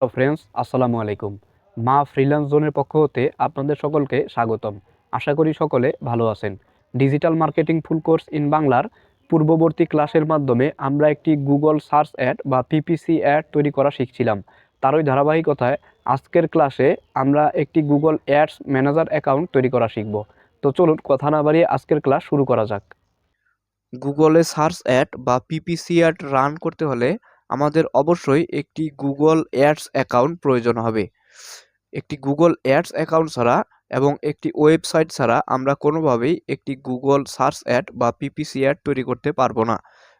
Hello friends আসসালামু আলাইকুম। মা ফ্রিল্যান্স জোনের পক্ষ হতে আপনাদের সকলকে স্বাগতম। আশা করি সকলে ভালো আছেন। Digital marketing full course in বাংলার পূর্ববর্তী ক্লাসের মাধ্যমে আমরা একটি গুগল সার্চ অ্যাড বা পিপিসি অ্যাড তৈরি করা শিখছিলাম। তারই ধারাবাহিকতায় আজকের ক্লাসে আমরা একটি গুগল অ্যাডস ম্যানেজার অ্যাকাউন্ট তৈরি করা শিখব। তো চলুন কথা না বাড়িয়ে আজকের ক্লাস শুরু করা যাক। গুগলে সার্চ অ্যাড বা পিপিসি অ্যাড রান করতে হলে আমাদের অবশ্যই একটি গুগল অ্যাডস অ্যাকাউন্ট প্রয়োজন হবে। একটি গুগল অ্যাডস অ্যাকাউন্ট ছাড়া এবং একটি ওয়েবসাইট ছাড়া আমরা কোনোভাবেই একটি গুগল সার্চ অ্যাড বা পিপিসি অ্যাড তৈরি করতে পারব না।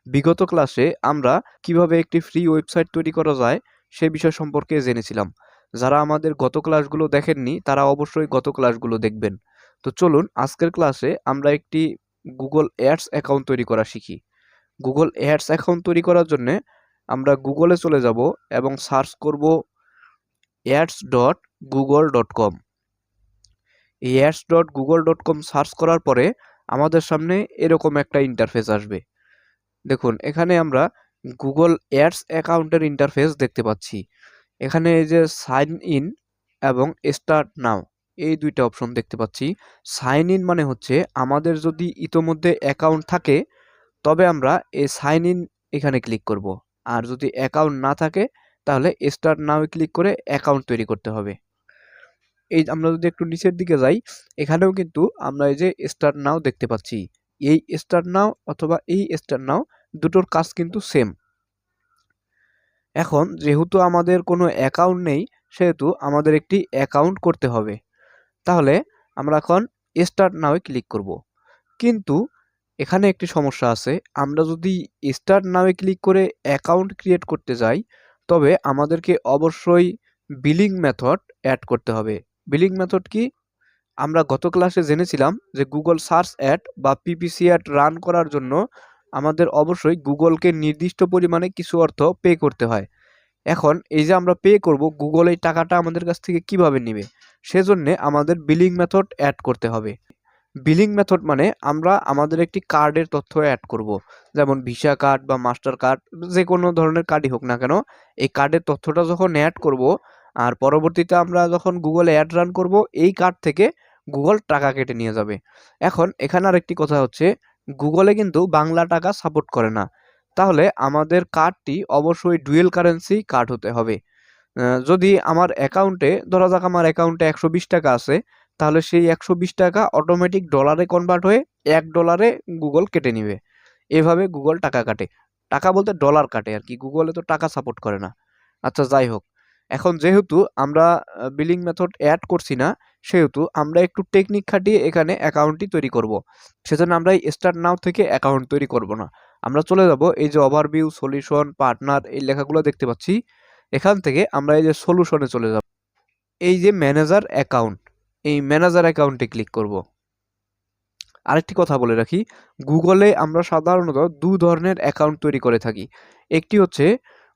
বিগত ক্লাসে আমরা কীভাবে একটি ফ্রি ওয়েবসাইট তৈরি করা যায় সে বিষয় সম্পর্কে জেনেছিলাম। যারা আমাদের গত ক্লাসগুলো দেখেননি, তারা অবশ্যই গত ক্লাসগুলো দেখবেন। তো চলুন, আজকের ক্লাসে আমরা একটি গুগল অ্যাডস অ্যাকাউন্ট তৈরি করা শিখি। গুগল অ্যাডস অ্যাকাউন্ট তৈরি করার জন্যে আমরা গুগলে চলে যাব এবং সার্চ করব ads dot Google dot com এই ads dot Google dot com search করার পরে আমাদের সামনে এরকম একটা ইন্টারফেস আসবে। দেখুন, এখানে আমরা গুগল অ্যাডস অ্যাকাউন্টের ইন্টারফেস দেখতে পাচ্ছি। এখানে এই যে সাইন ইন এবং স্টার্ট নাও এই দুইটা অপশন দেখতে পাচ্ছি। সাইন ইন মানে হচ্ছে আমাদের যদি ইতোমধ্যে অ্যাকাউন্ট থাকে, তবে আমরা এই সাইন ইন এখানে ক্লিক করব। আর যদি অ্যাকাউন্ট না থাকে, তাহলে স্টার্ট নাও ক্লিক করে অ্যাকাউন্ট তৈরি করতে হবে। এই আমরা যদি একটু নিচের দিকে যাই, এখানেও কিন্তু আমরা এই যে স্টার্ট নাও দেখতে পাচ্ছি। এই স্টার্ট নাও অথবা এই স্টার্ট নাও দুটোর কাজ কিন্তু সেম এখন যেহেতু আমাদের কোনো অ্যাকাউন্ট নেই, সেহেতু আমাদের একটি অ্যাকাউন্ট করতে হবে। তাহলে আমরা এখন স্টার্ট নাওয়ে ক্লিক করব। কিন্তু এখানে একটি সমস্যা আছে। আমরা যদি স্টার্ট নামে ক্লিক করে অ্যাকাউন্ট ক্রিয়েট করতে যাই, তবে আমাদেরকে অবশ্যই বিলিং মেথড অ্যাড করতে হবে। বিলিং মেথড কি? আমরা গত ক্লাসে জেনেছিলাম যে গুগল সার্চ অ্যাড বা পিপিসি অ্যাড রান করার জন্য আমাদের অবশ্যই গুগলকে নির্দিষ্ট পরিমাণে কিছু অর্থ পে করতে হয়। এখন এই যে আমরা পে করব গুগল এই টাকাটা আমাদের কাছ থেকে কীভাবে নেবে? সেজন্যে আমাদের বিলিং মেথড অ্যাড করতে হবে। বিলিং মেথড মানে আমরা আমাদের একটি কার্ডের তথ্য অ্যাড করব। যেমন ভিসা কার্ড বা মাস্টার কার্ড যে কোনো ধরনের কার্ডই হোক না কেন, এই কার্ডের তথ্যটা যখন অ্যাড করব, আর পরবর্তীতে আমরা যখন গুগলে অ্যাড রান করব, এই কার্ড থেকে গুগল টাকা কেটে নিয়ে যাবে। এখন এখানে আরেকটি কথা হচ্ছে গুগলে কিন্তু বাংলা টাকা সাপোর্ট করে না। তাহলে আমাদের কার্ডটি অবশ্যই ডুয়েল কারেন্সি কার্ড হতে হবে। যদি আমার অ্যাকাউন্টে ধরা যাক আমার অ্যাকাউন্টে একশো বিশ টাকা আছে তাহলে সেই একশো বিশ টাকা অটোমেটিক ডলারে কনভার্ট হয়ে এক ডলারে গুগল কেটে নিবে। এভাবে গুগল টাকা কাটে। টাকা বলতে ডলার কাটে আর কি। গুগলে তো টাকা সাপোর্ট করে না। আচ্ছা যাই হোক। এখন যেহেতু আমরা বিলিং মেথড অ্যাড করছি না, সেহেতু আমরা একটু টেকনিক খাটিয়ে এখানে অ্যাকাউন্টটি তৈরি করব। সেজন্য আমরা এই স্টার্ট নাও থেকে অ্যাকাউন্ট তৈরি করব না। আমরা চলে যাব এই যে ওভারভিউ সলিউশন পার্টনার এই লেখাগুলো দেখতে পাচ্ছি। এখান থেকে আমরা এই যে সলিউশনে চলে যাব। এই যে ম্যানেজার অ্যাকাউন্ট এই ম্যানেজার অ্যাকাউন্টে ক্লিক করব। আরেকটি কথা বলে রাখি গুগলে আমরা সাধারণত দু ধরনের অ্যাকাউন্ট তৈরি করে থাকি। একটি হচ্ছে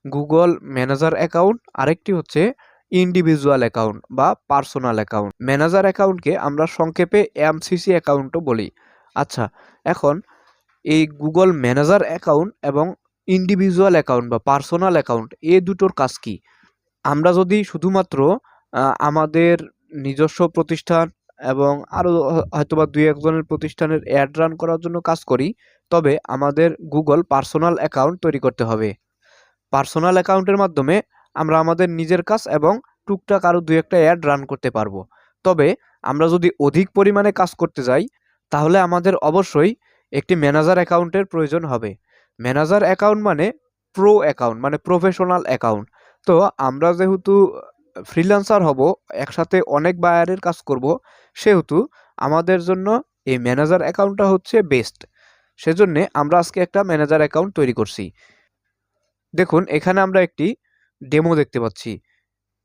গুগল ম্যানেজার অ্যাকাউন্ট আরেকটি হচ্ছে ইন্ডিভিজুয়াল অ্যাকাউন্ট বা পার্সোনাল অ্যাকাউন্ট ম্যানেজার অ্যাকাউন্টকে আমরা সংক্ষেপে এমসিসি অ্যাকাউন্টও বলি। আচ্ছা এখন এই গুগল ম্যানেজার অ্যাকাউন্ট এবং ইন্ডিভিজুয়াল অ্যাকাউন্ট বা পার্সোনাল অ্যাকাউন্ট এ দুটোর কাজ কি? আমরা যদি শুধুমাত্র আমাদের নিজস্ব প্রতিষ্ঠান এবং আরও হয়তোবা দুই একজনের প্রতিষ্ঠানের অ্যাড রান করার জন্য কাজ করি, তবে আমাদের গুগল পার্সোনাল অ্যাকাউন্ট তৈরি করতে হবে। পার্সোনাল অ্যাকাউন্টের মাধ্যমে আমরা আমাদের নিজের কাজ এবং টুকটাক আরও দু একটা অ্যাড রান করতে পারব। তবে আমরা যদি অধিক পরিমাণে কাজ করতে যাই, তাহলে আমাদের অবশ্যই একটি ম্যানেজার অ্যাকাউন্টের প্রয়োজন হবে। ম্যানেজার অ্যাকাউন্ট মানে প্রো অ্যাকাউন্ট মানে প্রফেশনাল অ্যাকাউন্ট তো আমরা যেহেতু ফ্রিল্যান্সার হব, একসাথে অনেক বায়ারের কাজ করব, সেহেতু আমাদের জন্য এই ম্যানেজার অ্যাকাউন্টটা হচ্ছে বেস্ট সেজন্য আমরা আজকে একটা ম্যানেজার অ্যাকাউন্ট তৈরি করছি। দেখুন, এখানে আমরা একটি ডেমো দেখতে পাচ্ছি।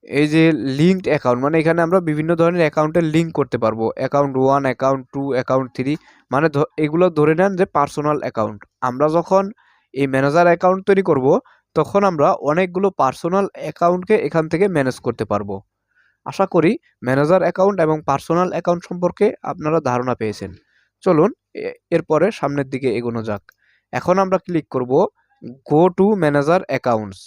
এই যে লিঙ্কড অ্যাকাউন্ট মানে এখানে আমরা বিভিন্ন ধরনের অ্যাকাউন্টের লিঙ্ক করতে পারব। Account one account two account three মানে এগুলো ধরে নেন যে পার্সোনাল অ্যাকাউন্ট আমরা যখন এই ম্যানেজার অ্যাকাউন্ট তৈরি করব তখন আমরা অনেকগুলো পার্সোনাল অ্যাকাউন্টকে এখান থেকে ম্যানেজ করতে পারব। আশা করি ম্যানেজার অ্যাকাউন্ট এবং পার্সোনাল অ্যাকাউন্ট সম্পর্কে আপনারা ধারণা পেয়েছেন। চলুন এরপরে সামনের দিকে এগোনো যাক। এখন আমরা ক্লিক করব গো টু ম্যানেজার অ্যাকাউন্টস।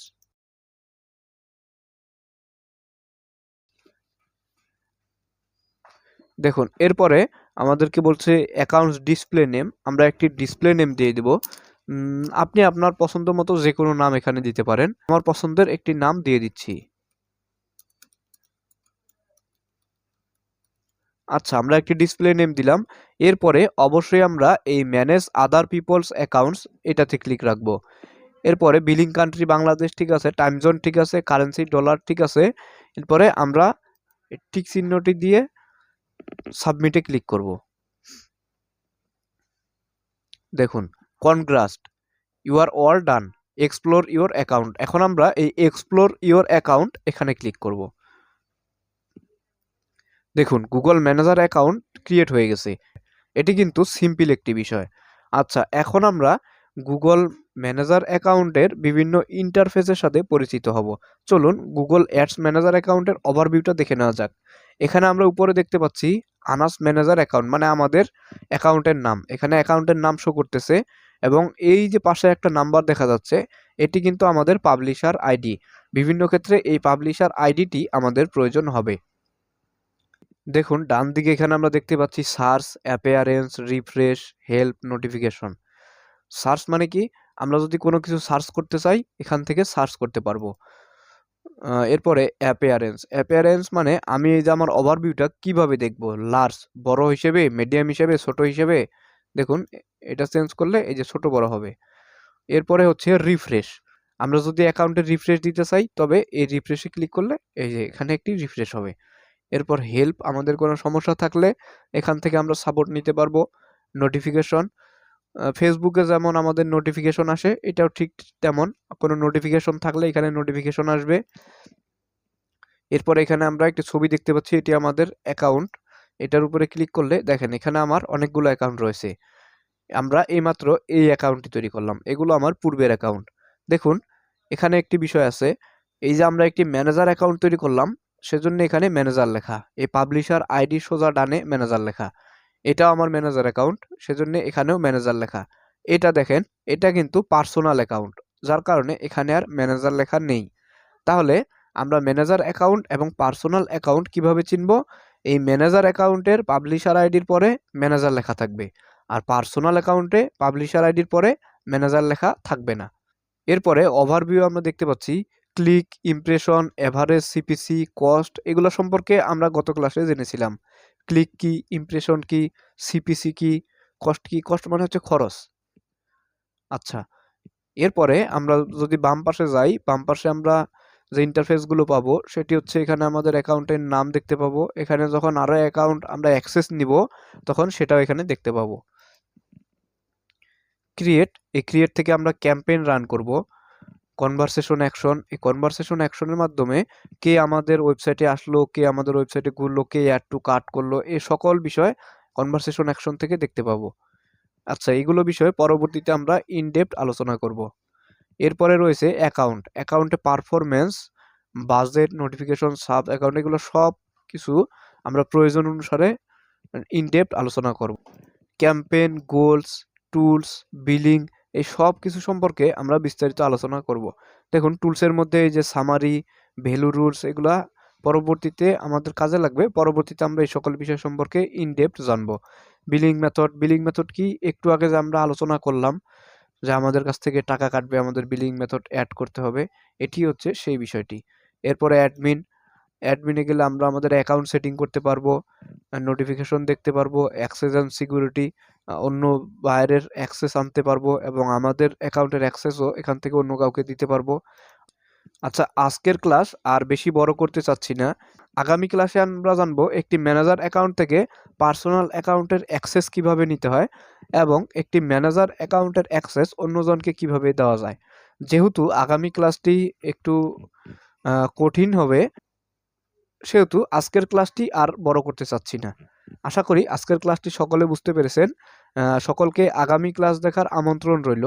দেখুন, এরপরে আমাদেরকে বলছে অ্যাকাউন্টস ডিসপ্লে নেম। আমরা একটি ডিসপ্লে নেম দিয়ে দেব। আপনি আপনার পছন্দ মতো যে কোনো নাম এখানে দিতে পারেন। আমার পছন্দের একটি নাম দিয়ে দিচ্ছি। আচ্ছা আমরা একটি ডিসপ্লে নেম দিলাম। এরপরে অবশ্যই আমরা এই ম্যানেজ আদার পিপলস অ্যাকাউন্টস এটাতে ক্লিক রাখব। এরপরে বিলিং কান্ট্রি বাংলাদেশ ঠিক আছে টাইম জোন ঠিক আছে কারেন্সি ডলার ঠিক আছে। এরপরে আমরা ঠিক চিহ্নটি দিয়ে সাবমিটে ক্লিক করব। দেখুন congrats you are all done explore your account এখন আমরা এই এক্সপ্লোর ইওর অ্যাকাউন্ট এখানে ক্লিক করব। দেখুন গুগল ম্যানেজার অ্যাকাউন্ট ক্রিয়েট হয়ে গেছে। এটি কিন্তু সিম্পল একটি বিষয়। আচ্ছা এখন আমরা গুগল ম্যানেজার অ্যাকাউন্টের বিভিন্ন ইন্টারফেসের সাথে পরিচিত হব। চলুন গুগল অ্যাডস ম্যানেজার অ্যাকাউন্টের ওভারভিউটা দেখে নেওয়া যাক। এখানে আমরা উপরে দেখতে পাচ্ছি আনাস ম্যানেজার অ্যাকাউন্ট মানে আমাদের অ্যাকাউন্টের নাম। এখানে অ্যাকাউন্টের নাম শো করতেছে এবং এই যে পাশে একটা নাম্বার দেখা যাচ্ছে, এটি কিন্তু আমাদের পাবলিশার আইডি বিভিন্ন ক্ষেত্রে এই পাবলিশার আইডিটি আমাদের প্রয়োজন হবে। দেখুন, ডান দিকে এখানে আমরা দেখতে পাচ্ছি search appearance refresh help notification search মানে কি? আমরা যদি কোনো কিছু সার্চ করতে চাই, এখান থেকে সার্চ করতে পারব। এরপরে অ্যাপিয়ারেন্স অ্যাপিয়ারেন্স মানে আমি এই যে আমার ওভারভিউটা কীভাবে দেখব? লার্জ বড় হিসেবে মিডিয়াম হিসেবে, ছোট হিসেবে? দেখুন এটা চেঞ্জ করলে এই যে ছোট বড় হবে। এরপরে হচ্ছে রিফ্রেশ আমরা যদি অ্যাকাউন্টে রিফ্রেশ দিতে চাই, তবে এই রিফ্রেশে ক্লিক করলে এই যে এখানে একটি রিফ্রেশ হবে। এরপর হেল্প আমাদের কোনো সমস্যা থাকলে এখান থেকে আমরা সাপোর্ট নিতে পারব। নোটিফিকেশন ফেসবুকে যেমন আমাদের নোটিফিকেশন আসে, এটাও ঠিক তেমন। কোনো নোটিফিকেশন থাকলে এখানে নোটিফিকেশন আসবে। এরপর এখানে আমরা একটি ছবি দেখতে পাচ্ছি, এটি আমাদের অ্যাকাউন্ট এটার উপরে ক্লিক করলে দেখেন এখানে আমার অনেকগুলো অ্যাকাউন্ট রয়েছে। আমরা এইমাত্র এই অ্যাকাউন্টটি তৈরি করলাম। এগুলো আমার পূর্বের অ্যাকাউন্ট দেখুন, এখানে একটি বিষয় আছে। এই যে আমরা একটি ম্যানেজার অ্যাকাউন্ট তৈরি করলাম, সেজন্য এখানে ম্যানেজার লেখা। এই পাবলিশার আইডি সোজা ডানে ম্যানেজার লেখা। এটাও আমার ম্যানেজার অ্যাকাউন্ট সেজন্য এখানেও ম্যানেজার লেখা। এটা দেখেন, এটা কিন্তু পার্সোনাল অ্যাকাউন্ট যার কারণে এখানে আর ম্যানেজার লেখা নেই। তাহলে আমরা ম্যানেজার অ্যাকাউন্ট এবং পার্সোনাল অ্যাকাউন্ট কীভাবে চিনব? এই ম্যানেজার অ্যাকাউন্টের পাবলিশার আইডির পরে ম্যানেজার লেখা থাকবে। আর পার্সোনাল অ্যাকাউন্টে পাবলিশার আইডির পরে ম্যানেজার লেখা থাকবে না। এরপরে ওভারভিউ আমরা দেখতে পাচ্ছি click impression average CPC cost এগুলো সম্পর্কে আমরা গত ক্লাসে জেনেছিলাম। ক্লিক কি ইমপ্রেশন কি সিপিসি কি কস্ট কি কস্ট মানে হচ্ছে খরচ। আচ্ছা এরপরে আমরা যদি বাম পাশে যাই, বাম পাশে আমরা যে ইন্টারফেসগুলো পাবো, সেটি হচ্ছে এখানে আমাদের অ্যাকাউন্টের নাম দেখতে পাবো। এখানে যখন আরও অ্যাকাউন্ট আমরা অ্যাক্সেস নিব, তখন সেটাও এখানে দেখতে পাবো। ক্রিয়েট এই ক্রিয়েট থেকে আমরা ক্যাম্পেইন রান করব। কনভারসেশন অ্যাকশন এই কনভারসেশন অ্যাকশনের মাধ্যমে কে আমাদের ওয়েবসাইটে আসলো, কে আমাদের ওয়েবসাইটে ঘুরলো, কে অ্যাড টু কার্ট করল এই সকল বিষয় কনভারসেশন অ্যাকশন থেকে দেখতে পাবো। আচ্ছা এইগুলো বিষয়ে পরবর্তীতে আমরা ইনডেপথ আলোচনা করব। এরপরে রয়েছে অ্যাকাউন্ট অ্যাকাউন্টে performance budget notification sub account এগুলো সব কিছু আমরা প্রয়োজন অনুসারে ইনডেপথ আলোচনা করব। ক্যাম্পেন গোলস টুলস বিলিং এই সব কিছু সম্পর্কে আমরা বিস্তারিত আলোচনা করব। দেখুন টুলসের মধ্যে এই যে সামারি ভ্যালু রুলস এগুলা পরবর্তীতে আমাদের কাজে লাগবে। পরবর্তীতে আমরা এই সকল বিষয় সম্পর্কে ইনডেপথ জানব। বিলিং মেথড বিলিং মেথড কি একটু আগে যে আমরা আলোচনা করলাম যে আমাদের কাছ থেকে টাকা কাটবে, আমাদের বিলিং মেথড অ্যাড করতে হবে, এটি হচ্ছে সেই বিষয়টি। এরপরে অ্যাডমিন অ্যাডমিনে গেলে আমরা আমাদের অ্যাকাউন্ট সেটিং করতে পারব নোটিফিকেশন দেখতে পারব অ্যাক্সেস অ্যান্ড সিকিউরিটি অন্য বাইরের অ্যাক্সেস আনতে পারব এবং আমাদের অ্যাকাউন্টের অ্যাক্সেসও এখান থেকে অন্য কাউকে দিতে পারব। আচ্ছা আজকের ক্লাস আর বেশি বড় করতে চাচ্ছি না। আগামী ক্লাসে আমরা জানব একটি ম্যানেজার অ্যাকাউন্ট থেকে পার্সোনাল অ্যাকাউন্টের অ্যাক্সেস কীভাবে নিতে হয় এবং একটি ম্যানেজার অ্যাকাউন্টের অ্যাক্সেস অন্যজনকে কীভাবে দেওয়া যায়। যেহেতু আগামী ক্লাসটি একটু কঠিন হবে, সেহেতু আজকের ক্লাসটি আর বড় করতে চাচ্ছি না। আশা করি আজকের ক্লাসটি সকলে বুঝতে পেরেছেন। সকলকে আগামী ক্লাস দেখার আমন্ত্রণ রইল।